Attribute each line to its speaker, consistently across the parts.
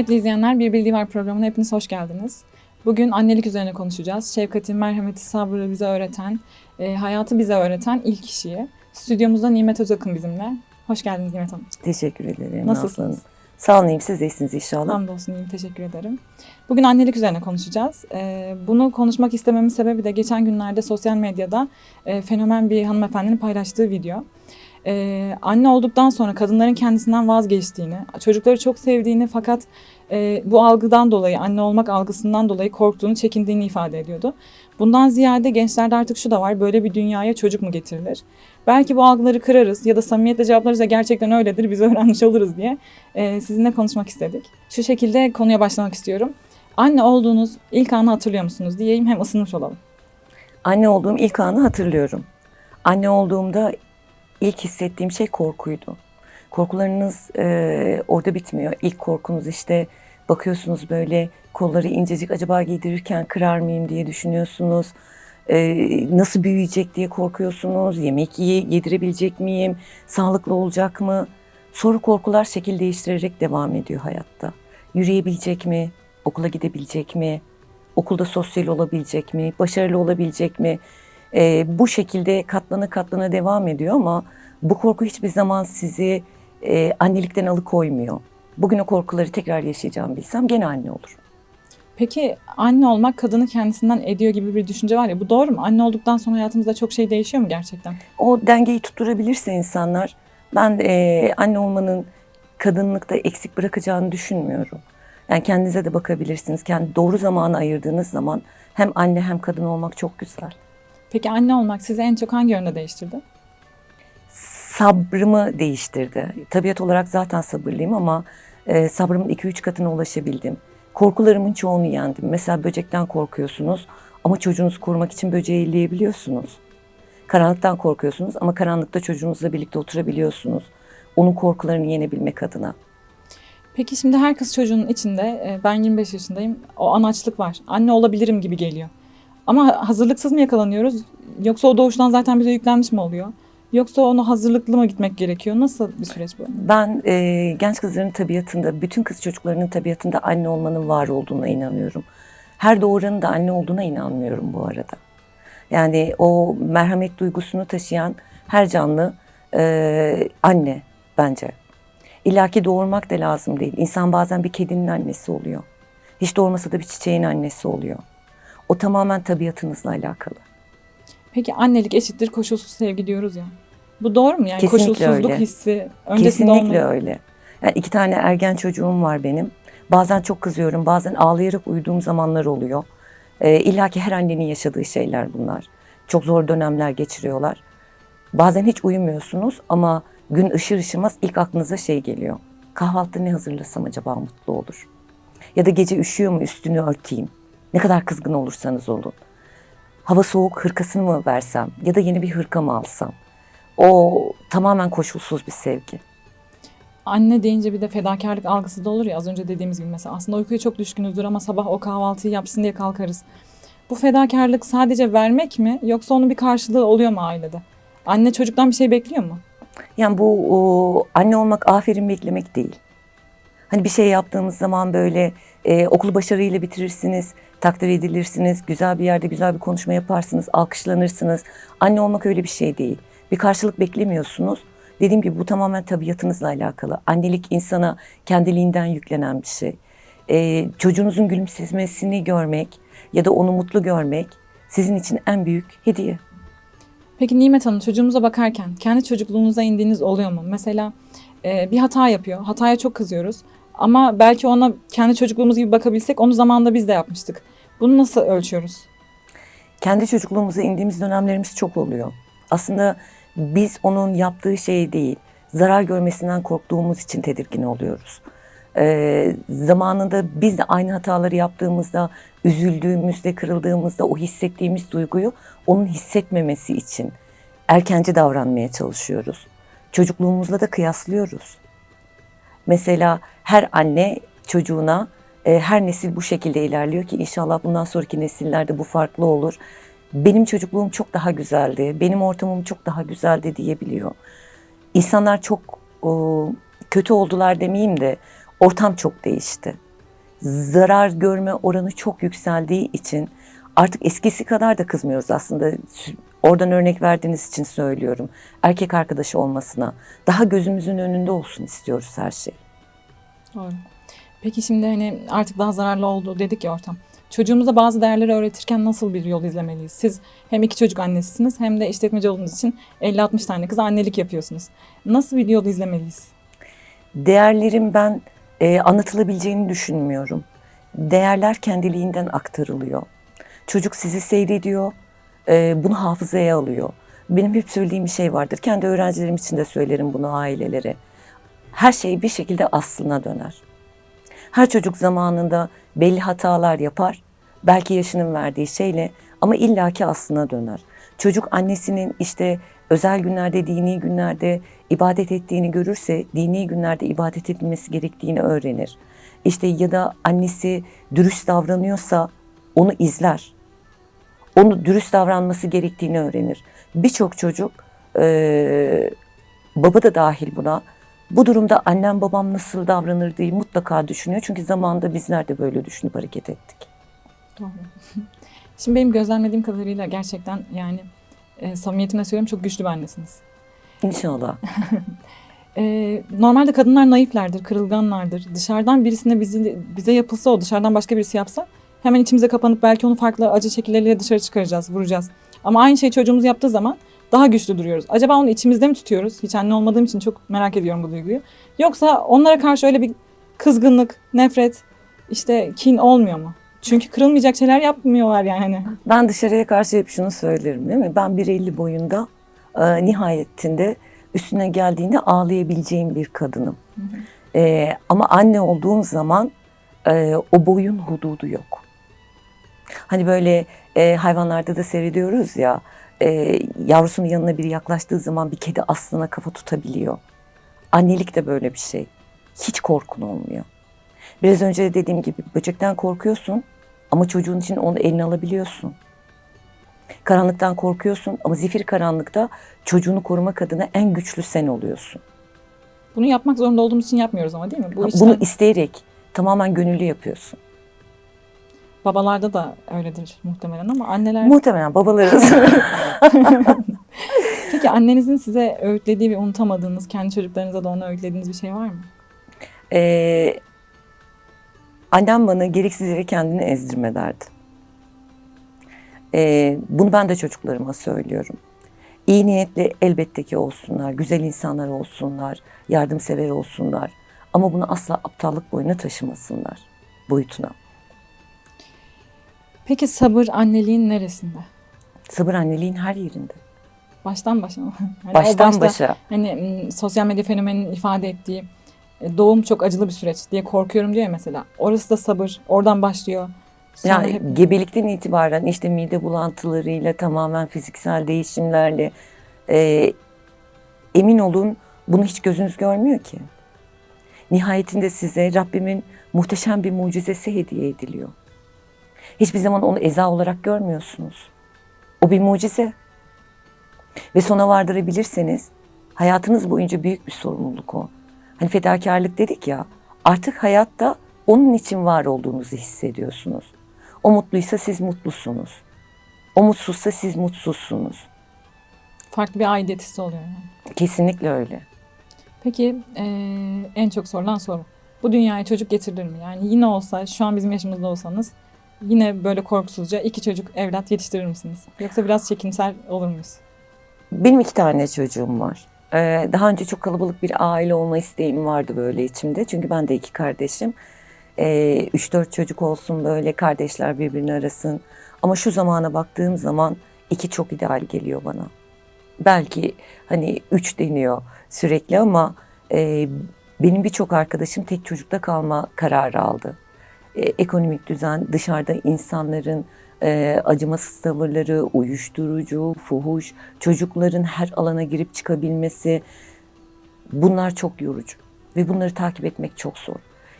Speaker 1: Kıymetli izleyenler, Bir Bildiği Var programına hepiniz hoş geldiniz. Bugün annelik üzerine konuşacağız. Şefkati, merhameti, sabrı bize öğreten, e, hayatı bize öğreten ilk kişiyi. Stüdyomuzda Nimet Özakın bizimle. Hoş geldiniz Nimet Hanım.
Speaker 2: Teşekkür ederim.
Speaker 1: Nasılsınız?
Speaker 2: Hanım. Sağ olun iyiyim. Siz de iyisiniz inşallah.
Speaker 1: Hamdolsun iyiyim, teşekkür ederim. Bugün annelik üzerine konuşacağız. E, bunu konuşmak istememin sebebi de geçen günlerde sosyal medyada e, fenomen bir hanımefendinin paylaştığı video. Ee, anne olduktan sonra kadınların kendisinden vazgeçtiğini, çocukları çok sevdiğini fakat e, bu algıdan dolayı, anne olmak algısından dolayı korktuğunu, çekindiğini ifade ediyordu. Bundan ziyade gençlerde artık şu da var, böyle bir dünyaya çocuk mu getirilir? Belki bu algıları kırarız ya da samimiyetle cevaplarız ya gerçekten öyledir, biz öğrenmiş oluruz diye e, sizinle konuşmak istedik. Şu şekilde konuya başlamak istiyorum. Anne olduğunuz ilk anı hatırlıyor musunuz diyeyim hem ısınmış olalım.
Speaker 2: Anne olduğum ilk anı hatırlıyorum. Anne olduğumda ilk hissettiğim şey korkuydu. Korkularınız e, orada bitmiyor. İlk korkunuz işte bakıyorsunuz böyle kolları incecik acaba giydirirken kırar mıyım diye düşünüyorsunuz. E, nasıl büyüyecek diye korkuyorsunuz. Yemek ye, yedirebilecek miyim? Sağlıklı olacak mı? Soru korkular şekil değiştirerek devam ediyor hayatta. Yürüyebilecek mi? Okula gidebilecek mi? Okulda sosyal olabilecek mi? Başarılı olabilecek mi? E, bu şekilde katlana katlana devam ediyor ama bu korku hiçbir zaman sizi e, annelikten alıkoymuyor. Bugün o korkuları tekrar yaşayacağım bilsem gene anne olur.
Speaker 1: Peki anne olmak kadını kendisinden ediyor gibi bir düşünce var ya bu doğru mu? Anne olduktan sonra hayatımızda çok şey değişiyor mu gerçekten?
Speaker 2: O dengeyi tutturabilirse insanlar ben e, anne olmanın kadınlıkta eksik bırakacağını düşünmüyorum. Yani kendinize de bakabilirsiniz. Kendi doğru zamanı ayırdığınız zaman hem anne hem kadın olmak çok güzel.
Speaker 1: Peki anne olmak sizi en çok hangi yönde değiştirdi?
Speaker 2: Sabrımı değiştirdi. Tabiat olarak zaten sabırlıyım ama e, sabrımın 2-3 katına ulaşabildim. Korkularımın çoğunu yendim. Mesela böcekten korkuyorsunuz ama çocuğunuzu korumak için böceği elleyebiliyorsunuz. Karanlıktan korkuyorsunuz ama karanlıkta çocuğunuzla birlikte oturabiliyorsunuz. Onun korkularını yenebilmek adına.
Speaker 1: Peki şimdi her kız çocuğunun içinde e, ben 25 yaşındayım o anaçlık var. Anne olabilirim gibi geliyor. Ama hazırlıksız mı yakalanıyoruz yoksa o doğuştan zaten bize yüklenmiş mi oluyor? Yoksa onu hazırlıklı mı gitmek gerekiyor? Nasıl bir süreç bu?
Speaker 2: Ben e, genç kızların tabiatında, bütün kız çocuklarının tabiatında anne olmanın var olduğuna inanıyorum. Her doğuranın da anne olduğuna inanmıyorum bu arada. Yani o merhamet duygusunu taşıyan her canlı e, anne bence. İlla ki doğurmak da lazım değil. İnsan bazen bir kedinin annesi oluyor. Hiç doğurmasa da bir çiçeğin annesi oluyor. O tamamen tabiatınızla alakalı.
Speaker 1: Peki annelik eşittir koşulsuz sevgi diyoruz ya. Bu doğru mu? Yani
Speaker 2: Kesinlikle
Speaker 1: koşulsuzluk
Speaker 2: öyle.
Speaker 1: hissi öncesinde
Speaker 2: Kesinlikle
Speaker 1: olmalı.
Speaker 2: öyle. Yani iki tane ergen çocuğum var benim. Bazen çok kızıyorum, bazen ağlayarak uyuduğum zamanlar oluyor. Ee, İlla ki her annenin yaşadığı şeyler bunlar. Çok zor dönemler geçiriyorlar. Bazen hiç uyumuyorsunuz ama gün ışır ışımaz ilk aklınıza şey geliyor. Kahvaltıda ne hazırlasam acaba mutlu olur? Ya da gece üşüyor mu üstünü örteyim? Ne kadar kızgın olursanız olun. Hava soğuk hırkasını mı versem ya da yeni bir hırka mı alsam? O tamamen koşulsuz bir sevgi.
Speaker 1: Anne deyince bir de fedakarlık algısı da olur ya az önce dediğimiz gibi mesela. Aslında uykuya çok düşkünüzdür ama sabah o kahvaltıyı yapsın diye kalkarız. Bu fedakarlık sadece vermek mi yoksa onun bir karşılığı oluyor mu ailede? Anne çocuktan bir şey bekliyor mu?
Speaker 2: Yani bu o, anne olmak aferin beklemek değil. Hani bir şey yaptığımız zaman böyle e, okulu başarıyla bitirirsiniz, takdir edilirsiniz, güzel bir yerde güzel bir konuşma yaparsınız, alkışlanırsınız. Anne olmak öyle bir şey değil. Bir karşılık beklemiyorsunuz. Dediğim gibi bu tamamen tabiatınızla alakalı. Annelik insana kendiliğinden yüklenen bir şey. E, çocuğunuzun gülümsemesini görmek ya da onu mutlu görmek sizin için en büyük hediye.
Speaker 1: Peki Nimet Hanım çocuğumuza bakarken kendi çocukluğunuza indiğiniz oluyor mu? Mesela e, bir hata yapıyor. Hataya çok kızıyoruz. Ama belki ona kendi çocukluğumuz gibi bakabilsek onu zamanında biz de yapmıştık. Bunu nasıl ölçüyoruz?
Speaker 2: kendi çocukluğumuza indiğimiz dönemlerimiz çok oluyor. Aslında biz onun yaptığı şey değil, zarar görmesinden korktuğumuz için tedirgin oluyoruz. Ee, zamanında biz de aynı hataları yaptığımızda, üzüldüğümüzde, kırıldığımızda o hissettiğimiz duyguyu onun hissetmemesi için erkenci davranmaya çalışıyoruz. Çocukluğumuzla da kıyaslıyoruz. Mesela her anne çocuğuna e, her nesil bu şekilde ilerliyor ki inşallah bundan sonraki nesillerde bu farklı olur. Benim çocukluğum çok daha güzeldi, benim ortamım çok daha güzeldi diyebiliyor. İnsanlar çok kötü oldular demeyeyim de ortam çok değişti. Zarar görme oranı çok yükseldiği için artık eskisi kadar da kızmıyoruz aslında. Oradan örnek verdiğiniz için söylüyorum. Erkek arkadaşı olmasına daha gözümüzün önünde olsun istiyoruz her şey.
Speaker 1: Doğru. Peki şimdi hani artık daha zararlı oldu dedik ya ortam. Çocuğumuza bazı değerleri öğretirken nasıl bir yol izlemeliyiz? Siz hem iki çocuk annesisiniz hem de işletmeci olduğunuz için 50-60 tane kız annelik yapıyorsunuz. Nasıl bir yol izlemeliyiz?
Speaker 2: Değerlerin ben e, anlatılabileceğini düşünmüyorum. Değerler kendiliğinden aktarılıyor. Çocuk sizi seyrediyor, bunu hafızaya alıyor. Benim hep söylediğim bir şey vardır. Kendi öğrencilerim için de söylerim bunu ailelere. Her şey bir şekilde aslına döner. Her çocuk zamanında belli hatalar yapar. Belki yaşının verdiği şeyle ama illaki aslına döner. Çocuk annesinin işte özel günlerde, dini günlerde ibadet ettiğini görürse dini günlerde ibadet edilmesi gerektiğini öğrenir. İşte ya da annesi dürüst davranıyorsa onu izler. Onu dürüst davranması gerektiğini öğrenir. Birçok çocuk, eee, baba da dahil buna, bu durumda annem babam nasıl davranır diye mutlaka düşünüyor. Çünkü zamanında bizler de böyle düşünüp hareket ettik.
Speaker 1: Doğru. Şimdi benim gözlemlediğim kadarıyla gerçekten yani e, samimiyetimle söylüyorum çok güçlü bir annesiniz.
Speaker 2: İnşallah.
Speaker 1: E, normalde kadınlar naiflerdir, kırılganlardır. Dışarıdan birisine bizi, bize yapılsa o dışarıdan başka birisi yapsa hemen içimize kapanıp belki onu farklı acı şekilleriyle dışarı çıkaracağız, vuracağız. Ama aynı şey çocuğumuz yaptığı zaman daha güçlü duruyoruz. Acaba onu içimizde mi tutuyoruz? Hiç anne olmadığım için çok merak ediyorum bu duyguyu. Yoksa onlara karşı öyle bir kızgınlık, nefret, işte kin olmuyor mu? Çünkü kırılmayacak şeyler yapmıyorlar yani. hani.
Speaker 2: Ben dışarıya karşı hep şunu söylerim değil mi? Ben 1.50 boyunda e, nihayetinde üstüne geldiğinde ağlayabileceğim bir kadınım. E, ama anne olduğum zaman e, o boyun hududu yok. Hani böyle e, hayvanlarda da seyrediyoruz ya e, yavrusunun yanına biri yaklaştığı zaman bir kedi aslına kafa tutabiliyor. Annelik de böyle bir şey. Hiç korkun olmuyor. Biraz önce de dediğim gibi böcekten korkuyorsun ama çocuğun için onu eline alabiliyorsun. Karanlıktan korkuyorsun ama zifir karanlıkta çocuğunu korumak adına en güçlü sen oluyorsun.
Speaker 1: Bunu yapmak zorunda olduğumuz için yapmıyoruz ama değil mi? Bu
Speaker 2: Bunu
Speaker 1: içten-
Speaker 2: isteyerek tamamen gönüllü yapıyorsun.
Speaker 1: Babalarda da öyledir muhtemelen ama anneler...
Speaker 2: Muhtemelen babalarız.
Speaker 1: Peki annenizin size öğütlediği ve unutamadığınız, kendi çocuklarınıza da onu öğütlediğiniz bir şey var mı?
Speaker 2: Ee, annem bana gereksiz yere kendini ezdirme derdi. Ee, bunu ben de çocuklarıma söylüyorum. İyi niyetli elbette ki olsunlar, güzel insanlar olsunlar, yardımsever olsunlar. Ama bunu asla aptallık boyuna taşımasınlar, boyutuna.
Speaker 1: Peki sabır anneliğin neresinde?
Speaker 2: Sabır anneliğin her yerinde.
Speaker 1: Baştan başa mı? Hani
Speaker 2: Baştan
Speaker 1: başta,
Speaker 2: başa.
Speaker 1: Hani sosyal medya fenomeninin ifade ettiği e, doğum çok acılı bir süreç diye korkuyorum diyor ya mesela. Orası da sabır. Oradan başlıyor. Sonra
Speaker 2: Yani
Speaker 1: hep-
Speaker 2: gebelikten itibaren işte mide bulantılarıyla tamamen fiziksel değişimlerle e, emin olun bunu hiç gözünüz görmüyor ki. Nihayetinde size Rabbimin muhteşem bir mucizesi hediye ediliyor. Hiçbir zaman onu eza olarak görmüyorsunuz. O bir mucize. Ve sona vardırabilirseniz hayatınız boyunca büyük bir sorumluluk o. Hani fedakarlık dedik ya artık hayatta onun için var olduğunuzu hissediyorsunuz. O mutluysa siz mutlusunuz. O mutsuzsa siz mutsuzsunuz.
Speaker 1: farklı bir aidiyet hissi oluyor yani.
Speaker 2: Kesinlikle öyle.
Speaker 1: Peki e, en çok sorulan soru. Bu dünyaya çocuk getirilir mi? Yani yine olsa, şu an bizim yaşımızda olsanız yine böyle korkusuzca iki çocuk evlat yetiştirir misiniz? Yoksa biraz çekimsel olur muyuz?
Speaker 2: Benim iki tane çocuğum var. Ee, daha önce çok kalabalık bir aile olma isteğim vardı böyle içimde. Çünkü ben de iki kardeşim. Ee, üç dört çocuk olsun böyle kardeşler birbirini arasın. Ama şu zamana baktığım zaman iki çok ideal geliyor bana. Belki hani üç deniyor sürekli ama e, benim birçok arkadaşım tek çocukta kalma kararı aldı. E, ekonomik düzen, dışarıda insanların e, acımasız tavırları, uyuşturucu, fuhuş, çocukların her alana girip çıkabilmesi bunlar çok yorucu ve bunları takip etmek çok zor.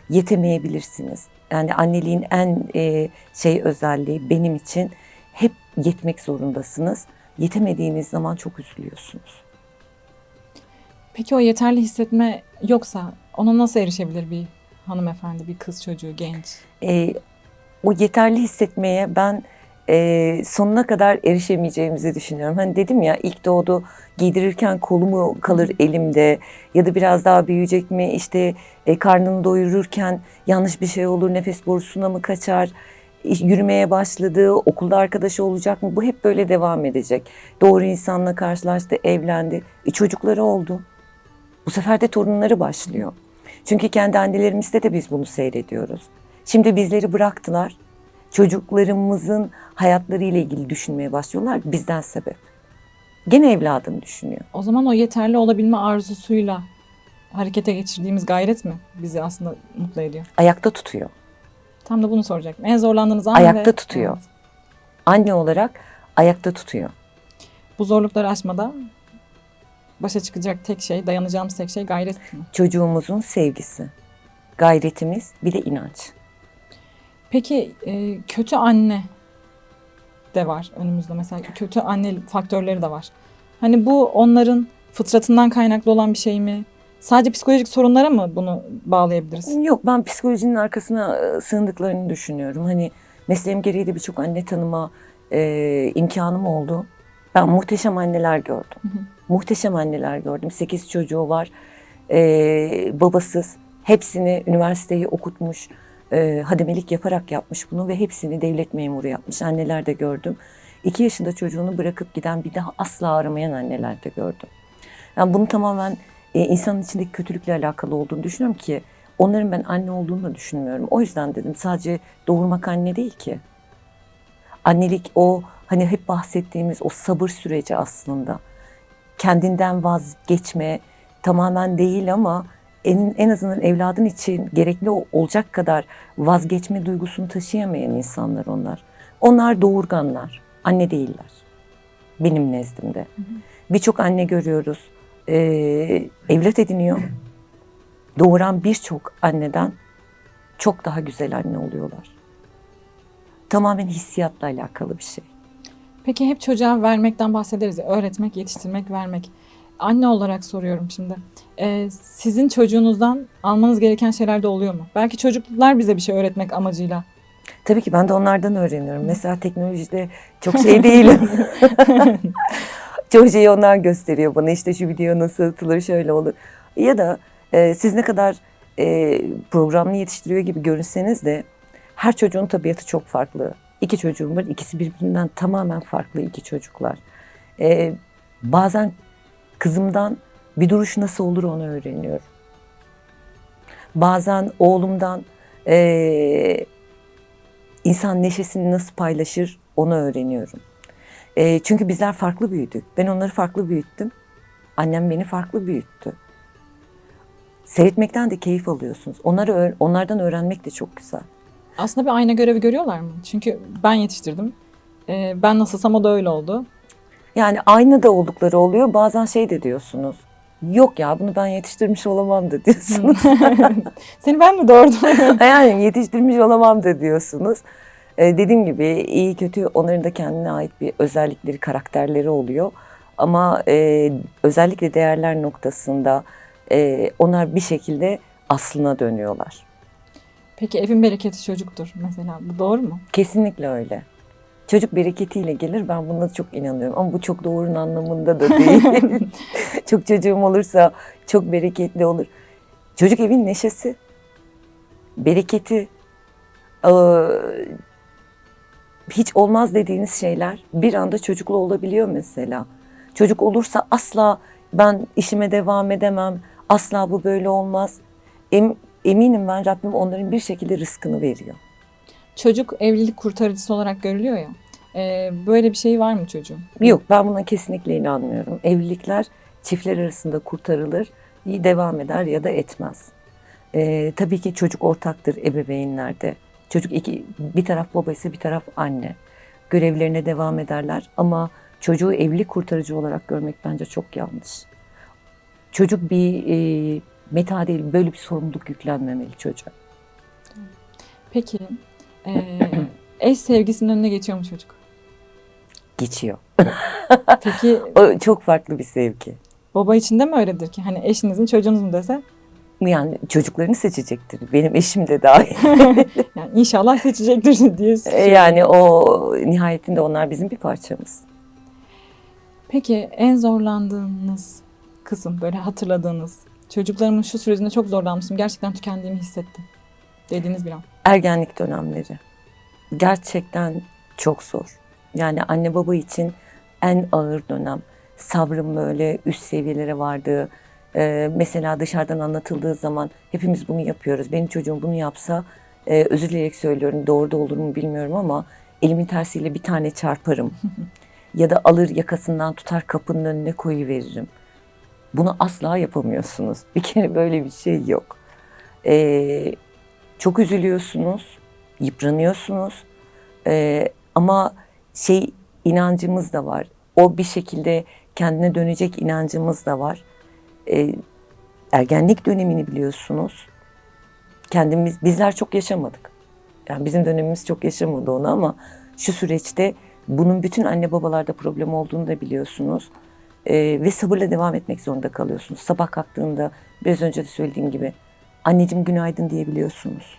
Speaker 2: Yetemeyebilirsiniz. Yani anneliğin en e, şey özelliği benim için hep yetmek zorundasınız. Yetemediğiniz zaman çok üzülüyorsunuz.
Speaker 1: Peki o yeterli hissetme yoksa ona nasıl erişebilir bir hanımefendi, bir kız çocuğu, genç?
Speaker 2: e, o yeterli hissetmeye ben e, sonuna kadar erişemeyeceğimizi düşünüyorum. Hani dedim ya ilk doğdu giydirirken kolu mu kalır elimde ya da biraz daha büyüyecek mi işte e, karnını doyururken yanlış bir şey olur nefes borusuna mı kaçar yürümeye başladı okulda arkadaşı olacak mı bu hep böyle devam edecek. Doğru insanla karşılaştı evlendi e, çocukları oldu. Bu sefer de torunları başlıyor. Çünkü kendi annelerimizde de biz bunu seyrediyoruz. Şimdi bizleri bıraktılar. Çocuklarımızın hayatları ile ilgili düşünmeye başlıyorlar bizden sebep. Gene evladını düşünüyor.
Speaker 1: O zaman o yeterli olabilme arzusuyla harekete geçirdiğimiz gayret mi bizi aslında mutlu ediyor?
Speaker 2: Ayakta tutuyor.
Speaker 1: Tam da bunu soracaktım. En zorlandığınız an
Speaker 2: Ayakta
Speaker 1: ve-
Speaker 2: tutuyor.
Speaker 1: Evet.
Speaker 2: Anne olarak ayakta tutuyor.
Speaker 1: Bu zorlukları aşmada başa çıkacak tek şey, dayanacağımız tek şey gayret mi?
Speaker 2: Çocuğumuzun sevgisi, gayretimiz bir de inanç.
Speaker 1: Peki e, kötü anne de var önümüzde mesela kötü anne faktörleri de var. Hani bu onların fıtratından kaynaklı olan bir şey mi? Sadece psikolojik sorunlara mı bunu bağlayabiliriz?
Speaker 2: Yok ben psikolojinin arkasına e, sığındıklarını düşünüyorum. Hani mesleğim gereği de birçok anne tanıma e, imkanım oldu. Ben muhteşem anneler gördüm.
Speaker 1: hı.
Speaker 2: Muhteşem anneler gördüm. Sekiz çocuğu var. E, babasız. Hepsini üniversiteyi okutmuş. E, hademelik yaparak yapmış bunu ve hepsini devlet memuru yapmış. Anneler de gördüm. İki yaşında çocuğunu bırakıp giden bir daha asla aramayan anneler de gördüm. Yani bunu tamamen e, insanın içindeki kötülükle alakalı olduğunu düşünüyorum ki onların ben anne olduğunu da düşünmüyorum. O yüzden dedim sadece doğurmak anne değil ki. Annelik o hani hep bahsettiğimiz o sabır süreci aslında. Kendinden vazgeçme tamamen değil ama en, en azından evladın için gerekli olacak kadar vazgeçme duygusunu taşıyamayan insanlar onlar. Onlar doğurganlar, anne değiller. Benim nezdimde. Birçok anne görüyoruz e, evlat ediniyor. Doğuran birçok anneden çok daha güzel anne oluyorlar. Tamamen hissiyatla alakalı bir şey.
Speaker 1: Peki hep çocuğa vermekten bahsederiz ya, öğretmek, yetiştirmek, vermek. Anne olarak soruyorum şimdi. Ee, sizin çocuğunuzdan almanız gereken şeyler de oluyor mu? Belki çocuklar bize bir şey öğretmek amacıyla.
Speaker 2: Tabii ki ben de onlardan öğreniyorum. Mesela teknolojide çok şey değilim. çok şeyi onlar gösteriyor bana. İşte şu video nasıl atılır, şöyle olur. Ya da e, siz ne kadar e, programlı yetiştiriyor gibi görünseniz de her çocuğun tabiatı çok farklı. İki çocuğum var. ikisi birbirinden tamamen farklı iki çocuklar. E, bazen kızımdan bir duruş nasıl olur onu öğreniyorum. Bazen oğlumdan e, insan neşesini nasıl paylaşır onu öğreniyorum. E, çünkü bizler farklı büyüdük. Ben onları farklı büyüttüm. Annem beni farklı büyüttü. Seyretmekten de keyif alıyorsunuz. Onları onlardan öğrenmek de çok güzel.
Speaker 1: Aslında bir ayna görevi görüyorlar mı? Çünkü ben yetiştirdim. Ee, ben nasılsam o da öyle oldu.
Speaker 2: Yani aynı da oldukları oluyor. Bazen şey de diyorsunuz. Yok ya bunu ben yetiştirmiş olamam da diyorsunuz.
Speaker 1: Seni ben mi doğurdum?
Speaker 2: yani yetiştirmiş olamam da diyorsunuz. Ee, dediğim gibi iyi kötü onların da kendine ait bir özellikleri, karakterleri oluyor. Ama e, özellikle değerler noktasında e, onlar bir şekilde aslına dönüyorlar.
Speaker 1: Peki evin bereketi çocuktur mesela. Bu doğru mu?
Speaker 2: Kesinlikle öyle. Çocuk bereketiyle gelir ben buna çok inanıyorum ama bu çok doğrunun anlamında da değil. çok çocuğum olursa çok bereketli olur. Çocuk evin neşesi, bereketi, eee, hiç olmaz dediğiniz şeyler bir anda çocuklu olabiliyor mesela. Çocuk olursa asla ben işime devam edemem, asla bu böyle olmaz. Em- eminim ben Rabbim onların bir şekilde rızkını veriyor.
Speaker 1: Çocuk evlilik kurtarıcısı olarak görülüyor ya. Ee, böyle bir şey var mı çocuğun?
Speaker 2: Yok ben buna kesinlikle inanmıyorum. Evlilikler çiftler arasında kurtarılır, devam eder ya da etmez. Ee, tabii ki çocuk ortaktır ebeveynlerde. Çocuk iki, bir taraf baba ise bir taraf anne. Görevlerine devam ederler ama çocuğu evlilik kurtarıcı olarak görmek bence çok yanlış. Çocuk bir e, meta değil, böyle bir sorumluluk yüklenmemeli çocuğa.
Speaker 1: Peki ee, eş sevgisinin önüne geçiyor mu çocuk?
Speaker 2: Geçiyor.
Speaker 1: Peki
Speaker 2: O çok farklı bir sevgi.
Speaker 1: baba için de mi öyledir ki? Hani eşinizin çocuğunuz mu dese?
Speaker 2: Yani çocuklarını seçecektir. Benim eşim de dahil.
Speaker 1: Yani inşallah seçecektir diye.
Speaker 2: E, yani o nihayetinde onlar bizim bir parçamız.
Speaker 1: Peki en zorlandığınız kısım böyle hatırladığınız çocuklarımın şu sürecinde çok zorlanmıştım. Gerçekten tükendiğimi hissettim. Dediğiniz bir an.
Speaker 2: Ergenlik dönemleri. Gerçekten çok zor. Yani anne baba için en ağır dönem. Sabrım böyle üst seviyelere vardı. Ee, mesela dışarıdan anlatıldığı zaman hepimiz bunu yapıyoruz. Benim çocuğum bunu yapsa e, özür dileyerek söylüyorum doğru da olur mu bilmiyorum ama elimin tersiyle bir tane çarparım. ya da alır yakasından tutar kapının önüne koyuveririm. Bunu asla yapamıyorsunuz. Bir kere böyle bir şey yok. Ee, çok üzülüyorsunuz, yıpranıyorsunuz. Ee, ama şey inancımız da var. O bir şekilde kendine dönecek inancımız da var. Ee, ergenlik dönemini biliyorsunuz. Kendimiz bizler çok yaşamadık. Yani bizim dönemimiz çok yaşamadı onu ama şu süreçte bunun bütün anne babalarda problem olduğunu da biliyorsunuz. Ee, ve sabırla devam etmek zorunda kalıyorsunuz. Sabah kalktığında biraz önce de söylediğim gibi anneciğim günaydın diyebiliyorsunuz.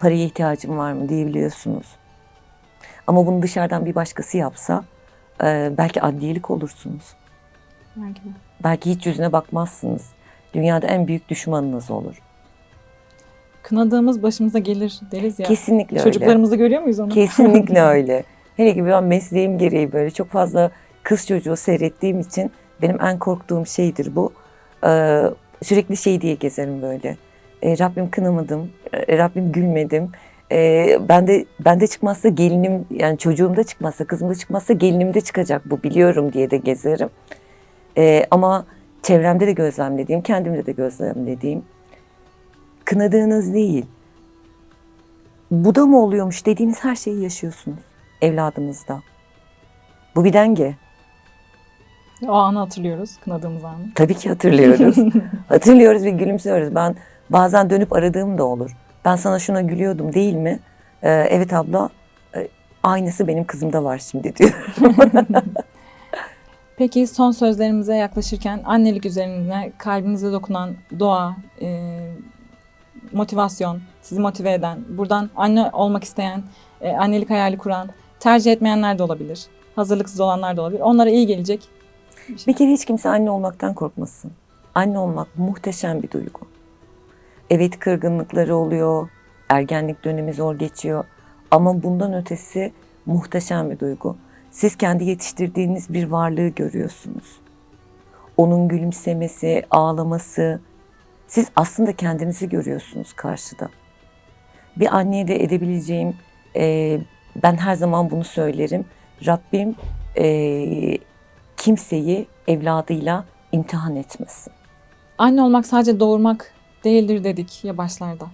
Speaker 2: Paraya ihtiyacım var mı diyebiliyorsunuz. Ama bunu dışarıdan bir başkası yapsa e, belki adliyelik olursunuz.
Speaker 1: Belki de.
Speaker 2: Belki hiç yüzüne bakmazsınız. Dünyada en büyük düşmanınız olur.
Speaker 1: Kınadığımız başımıza gelir deriz ya.
Speaker 2: Kesinlikle öyle.
Speaker 1: Çocuklarımızda görüyor muyuz onu?
Speaker 2: Kesinlikle öyle. Hele ki ben mesleğim gereği böyle çok fazla kız çocuğu seyrettiğim için benim en korktuğum şeydir bu. Ee, sürekli şey diye gezerim böyle. Ee, Rabbim kınamadım, e, Rabbim gülmedim. Ee, ben de ben de çıkmazsa gelinim yani çocuğum da çıkmazsa kızım da çıkmazsa gelinim de çıkacak bu biliyorum diye de gezerim. Ee, ama çevremde de gözlemlediğim, kendimde de gözlemlediğim kınadığınız değil. Bu da mı oluyormuş dediğiniz her şeyi yaşıyorsunuz evladınızda. Bu bir denge.
Speaker 1: O anı hatırlıyoruz. Kınadığımız anı.
Speaker 2: Tabii ki hatırlıyoruz. hatırlıyoruz ve gülümsüyoruz. Ben bazen dönüp aradığım da olur. Ben sana şuna gülüyordum değil mi? Ee, evet abla. Ee, aynısı benim kızımda var şimdi diyor.
Speaker 1: Peki son sözlerimize yaklaşırken annelik üzerine kalbinize dokunan doğa, e, motivasyon, sizi motive eden, buradan anne olmak isteyen, e, annelik hayali kuran, tercih etmeyenler de olabilir. Hazırlıksız olanlar da olabilir. Onlara iyi gelecek. Bir
Speaker 2: kere hiç kimse anne olmaktan korkmasın. Anne olmak muhteşem bir duygu. Evet kırgınlıkları oluyor, ergenlik dönemi zor geçiyor ama bundan ötesi muhteşem bir duygu. Siz kendi yetiştirdiğiniz bir varlığı görüyorsunuz. Onun gülümsemesi, ağlaması, siz aslında kendinizi görüyorsunuz karşıda. Bir anneye de edebileceğim, e, ben her zaman bunu söylerim. Rabbim e, kimseyi evladıyla imtihan etmesin.
Speaker 1: Anne olmak sadece doğurmak değildir dedik ya başlarda.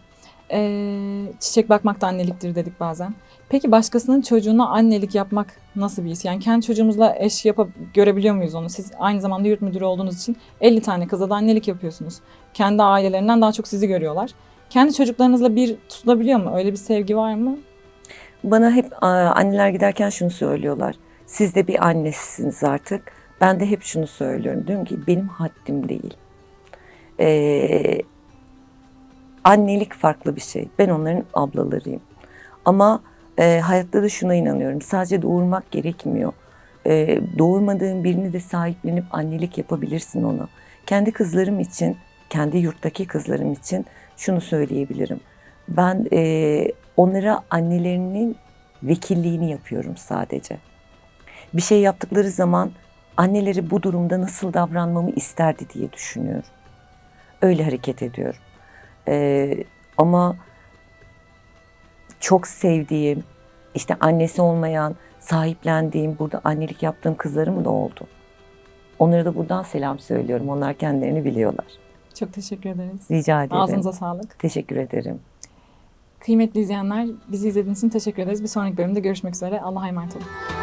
Speaker 1: Ee, çiçek bakmak da anneliktir dedik bazen. Peki başkasının çocuğuna annelik yapmak nasıl bir his? Yani kendi çocuğumuzla eş yapıp görebiliyor muyuz onu? Siz aynı zamanda yurt müdürü olduğunuz için 50 tane kıza da annelik yapıyorsunuz. Kendi ailelerinden daha çok sizi görüyorlar. Kendi çocuklarınızla bir tutulabiliyor mu? Öyle bir sevgi var mı?
Speaker 2: Bana hep anneler giderken şunu söylüyorlar. Siz de bir annesiniz artık. Ben de hep şunu söylüyorum. Diyorum ki benim haddim değil. Ee, annelik farklı bir şey. Ben onların ablalarıyım. Ama e, hayatta da şuna inanıyorum. Sadece doğurmak gerekmiyor. E, doğurmadığın birini de sahiplenip annelik yapabilirsin ona. Kendi kızlarım için, kendi yurttaki kızlarım için şunu söyleyebilirim. Ben e, onlara annelerinin vekilliğini yapıyorum sadece. Bir şey yaptıkları zaman anneleri bu durumda nasıl davranmamı isterdi diye düşünüyorum. Öyle hareket ediyorum. Ee, ama çok sevdiğim, işte annesi olmayan, sahiplendiğim, burada annelik yaptığım kızlarım da oldu. Onlara da buradan selam söylüyorum. Onlar kendilerini biliyorlar.
Speaker 1: Çok teşekkür ederiz.
Speaker 2: Rica ederim.
Speaker 1: Ağzınıza sağlık.
Speaker 2: Teşekkür ederim.
Speaker 1: Kıymetli izleyenler bizi izlediğiniz için teşekkür ederiz. Bir sonraki bölümde görüşmek üzere. Allah'a emanet olun.